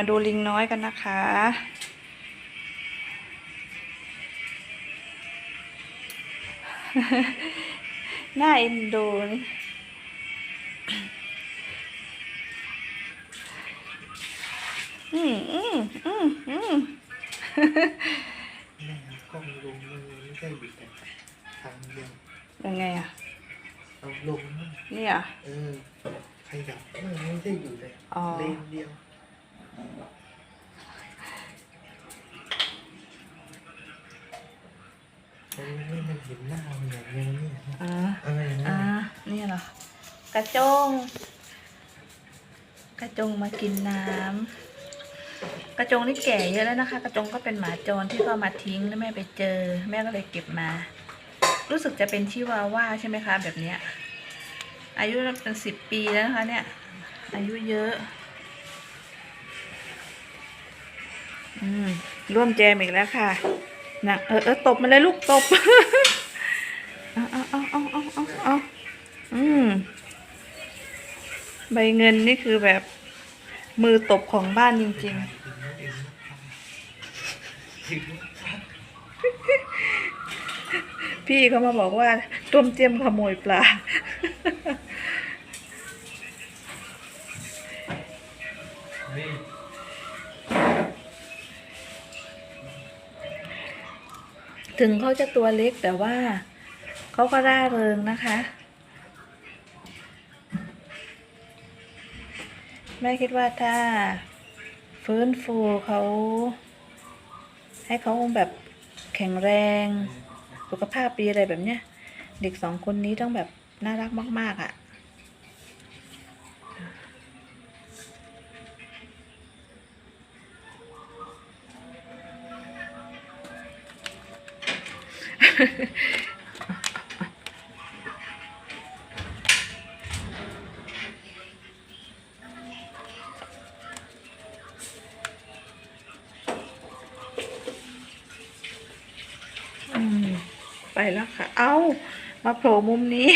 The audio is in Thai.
มาดูลิงน้อยกันนะคะน่าเอ็นดูนี่อืมอืมอืมอืมแม่เอากล้องลงมันไม่ใช่อยู่แต่ทางเดียวยังไงอะเอาลงมั่งนี่อะเออขยับมันไม่ใช่อยู่แต่อ๋อเลนเดียวเออ นี่มันเห็นหน้ามันอย่างเงี้ยเนี่ยอ่าอะไรอย่างเงี้อ่ายนี่เหรอ กระจง กระจงมากินน้ำกระจงนี่แก่เยอะแล้วนะคะ กระจงก็เป็นหมาจรที่ก็มาทิ้งแล้วแม่ไปเจอ แม่ก็เลยเก็บมา รู้สึกจะเป็นชิวาว่าใช่ไหมคะ แบบเนี้ย อายุเป็นสิบปีแล้วนะคะ เนี่ย อายุเยอะ อืมร่วมแจมอีกแล้วค่ะนะเออเออตบมาเลยลูกตบเอาเอาเอาเอาเอาเอาเอาอืมใบเงินนี่คือแบบมือตบของบ้านจริงๆ พี่เขามาบอกว่าต้มเจียมขโมยปลา ถึงเขาจะตัวเล็กแต่ว่าเขาก็ร่าเริงนะคะ แม่คิดว่าถ้าฟื้นฟูเขา ให้เขาแบบแข็งแรง สุขภาพดีอะไรแบบเนี้ย เด็กสองคนนี้ต้องแบบน่ารักมาก ๆอะ ไปแล้วค่ะ เอามาโผล่มุมนี้